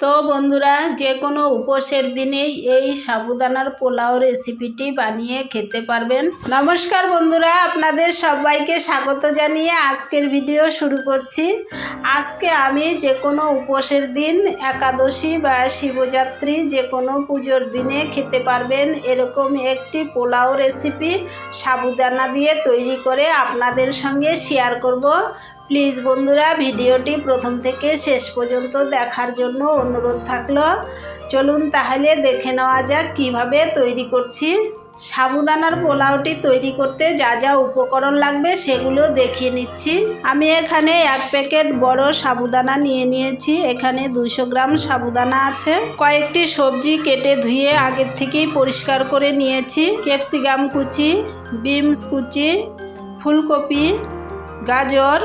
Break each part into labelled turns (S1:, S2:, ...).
S1: তো বন্ধুরা যে কোনো উপোসের দিনেই এই সাবুদানার পোলাও রেসিপিটি বানিয়ে খেতে পারবেন। নমস্কার বন্ধুরা, আপনাদের সবাইকে স্বাগত জানিয়ে আজকের ভিডিও শুরু করছি। আজকে আমি যে কোনো উপোসের দিন একাদশী বা শিবযাত্রী যে কোনো পুজোর দিনে খেতে পারবেন। এরকম একটি পোলাও রেসিপি সাবুদানা দিয়ে তৈরি করে আপনাদের সঙ্গে শেয়ার করব। প্লিজ বন্ধুরা, ভিডিওটি প্রথম থেকে শেষ পর্যন্ত দেখার জন্য অনুরোধ থাকল। চলুন তাহলে দেখে নেওয়া যাক কীভাবে তৈরি করছি। সাবুদানার পোলাওটি তৈরি করতে যা যা উপকরণ লাগবে সেগুলো দেখিয়ে নিচ্ছি। আমি এখানে এক প্যাকেট বড় সাবুদানা নিয়ে নিয়েছি। এখানে দুইশো গ্রাম সাবুদানা আছে। কয়েকটি সবজি কেটে ধুয়ে আগের থেকেই পরিষ্কার করে নিয়েছি। ক্যাপসিকাম কুচি, বিমস কুচি, ফুলকপি, গাজর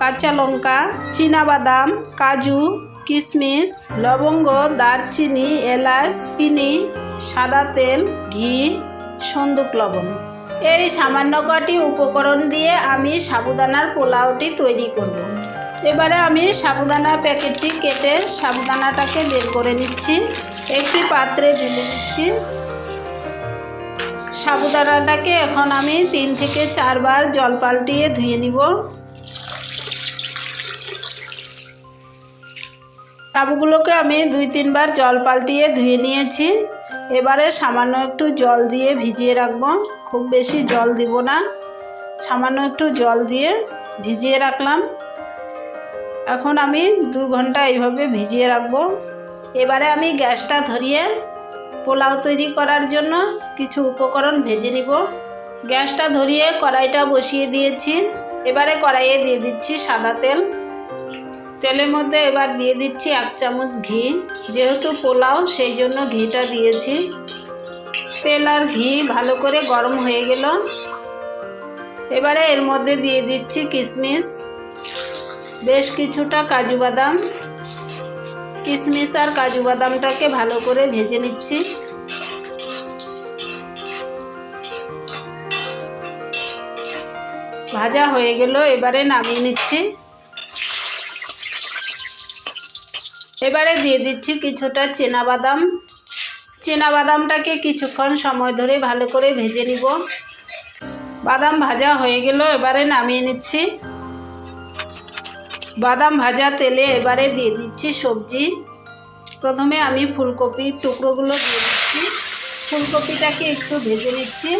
S1: কাঁচা লঙ্কা বাদাম কাজু, কিশমিশ, লবঙ্গ, দারচিনি, এলাচ, চিনি, সাদা তেল, ঘি, সন্দুক লবণ। এই সামান্য কটি উপকরণ দিয়ে আমি সাবুদানার পোলাওটি তৈরি করব। এবারে আমি সাবুদানা প্যাকেটটি কেটে সাবুদানাটাকে বের করে নিচ্ছি। একটি পাত্রে ঢেলে নিচ্ছি সাবুদানাটাকে এখন আমি তিন থেকে চারবার জল পাল্টিয়ে ধুয়ে নিব। সাবুগুলোকে আমি দুই তিনবার জল পাল্টিয়ে ধুয়ে নিয়েছি। এবারে সামান্য একটু জল দিয়ে ভিজিয়ে রাখব। খুব বেশি জল দিব না। সামান্য একটু জল দিয়ে ভিজিয়ে রাখলাম। এখন আমি দু ঘণ্টা এইভাবে ভিজিয়ে রাখব। এবারে আমি গ্যাসটা ধরিয়ে পোলাও তৈরি করার জন্য কিছু উপকরণ ভেজে নিব। গ্যাসটা ধরিয়ে কড়াইটা বসিয়ে দিয়েছি। এবারে কড়াইয়ে দিয়ে দিচ্ছি সাদা তেল। তেলের মধ্যে এবার দিয়ে দিচ্ছি এক চামচ ঘি। যেহেতু পোলাও, সেই জন্য ঘিটা দিয়েছি। তেল আর ঘি ভালো করে গরম হয়ে গেল। এবারে এর মধ্যে দিয়ে দিচ্ছি কিশমিশ বেশ কিছুটা কাজু বাদাম। কিশমিশ আর কাজু বাদামটাকে ভালো করে ভেজে নিচ্ছি। ভাজা হয়ে গেল, এবারে নামিয়ে নিচ্ছি। এবারে দিয়ে দিচ্ছি কিছুটা বাদাম বাদামটাকে কিছুক্ষণ সময় ধরে ভালো করে ভেজে নিব। বাদাম ভাজা হয়ে গেল, এবারে নামিয়ে নিচ্ছি। বাদাম ভাজা তেলে এবারে দিয়ে দিচ্ছি সবজি। প্রথমে আমি ফুলকপির টুকরোগুলো দিয়ে দিচ্ছি। ফুলকপিটাকে একটু ভেজে নিচ্ছি।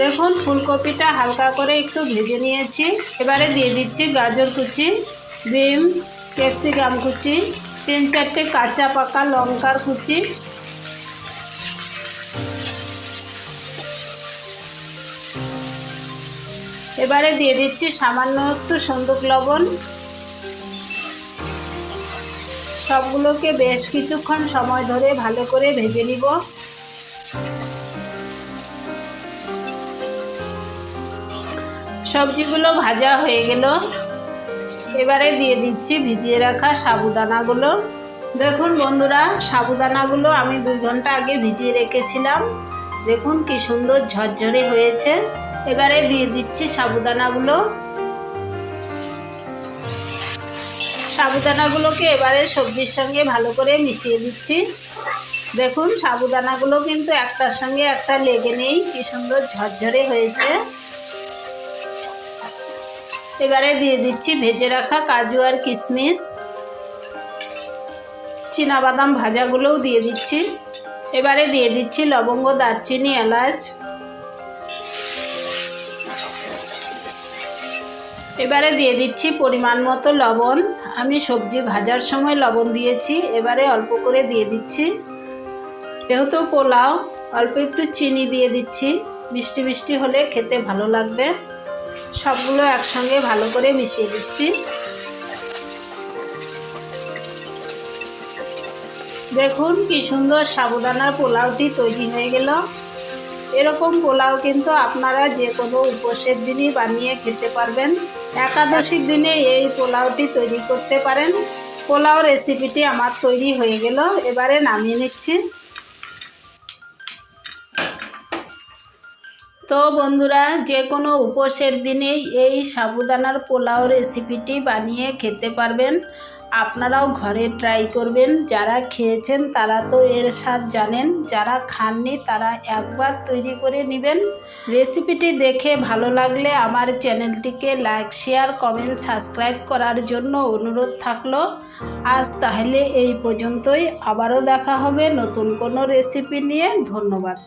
S1: দেখুন, ফুলকপিটা হালকা করে একটু ভেজে নিয়েছি। এবারে দিয়ে দিচ্ছি গাজর কুচি বিম ক্যাপসিকাম কুচি, তিন চারটে কাঁচা পাকা লঙ্কার কুচি। এবারে দিয়ে দিচ্ছি সামান্য একটু সন্দুক লবণ। সবগুলোকে বেশ কিছুক্ষণ সময় ধরে ভালো করে ভেজে নিব। সবজিগুলো ভাজা হয়ে গেল। এবারে দিয়ে দিচ্ছি ভিজিয়ে রাখা সাবুদানাগুলো। দেখুন বন্ধুরা, সাবুদানাগুলো আমি দুই ঘণ্টা আগে ভিজিয়ে রেখেছিলাম। দেখুন কি সুন্দর ঝরঝরে হয়েছে। এবারে দিয়ে দিচ্ছি সাবুদানাগুলো। সাবুদানাগুলোকে এবারে সবজির সঙ্গে ভালো করে মিশিয়ে দিচ্ছি। দেখুন, সাবুদানাগুলো কিন্তু একটার সঙ্গে একটা লেগে নেই। কি সুন্দর ঝরঝরে হয়েছে। এবারে দিয়ে দিচ্ছি ভেজে রাখা কাজু আর কিশমিশ। বাদাম ভাজাগুলোও দিয়ে দিচ্ছি। এবারে দিয়ে দিচ্ছি লবঙ্গ, দারচিনি, এলাচ। এবারে দিয়ে দিচ্ছি পরিমাণ মতো লবণ। আমি সবজি ভাজার সময় লবণ দিয়েছি। এবারে অল্প করে দিয়ে দিচ্ছি। যেহেতু পোলাও, অল্প একটু চিনি দিয়ে দিচ্ছি। মিষ্টি মিষ্টি হলে খেতে ভালো লাগবে। সবগুলো একসঙ্গে ভালো করে মিশিয়ে দিচ্ছি। দেখুন কি সুন্দর সাবুদানার পোলাওটি তৈরি হয়ে গেল। এরকম পোলাও কিন্তু আপনারা যে কোনো উপোসের দিনই বানিয়ে খেতে পারবেন। একাদশীর দিনে এই পোলাওটি তৈরি করতে পারেন। পোলাও রেসিপিটি আমার তৈরি হয়ে গেল। এবারে নামিয়ে নিচ্ছি। তো বন্ধুরা, যে কোনো উপোসের দিনেই এই সাবুদানার পোলাও রেসিপিটি বানিয়ে খেতে পারবেন। আপনারাও ঘরে ট্রাই করবেন। যারা খেয়েছেন তারা তো এর স্বাদ জানেন, যারা খাননি তারা একবার তৈরি করে নেবেন। রেসিপিটি দেখে ভালো লাগলে আমার চ্যানেলটিকে লাইক, শেয়ার, কমেন্ট, সাবস্ক্রাইব করার জন্য অনুরোধ থাকল। আজ তাহলে এই পর্যন্তই। আবারও দেখা হবে নতুন কোনো রেসিপি নিয়ে। ধন্যবাদ।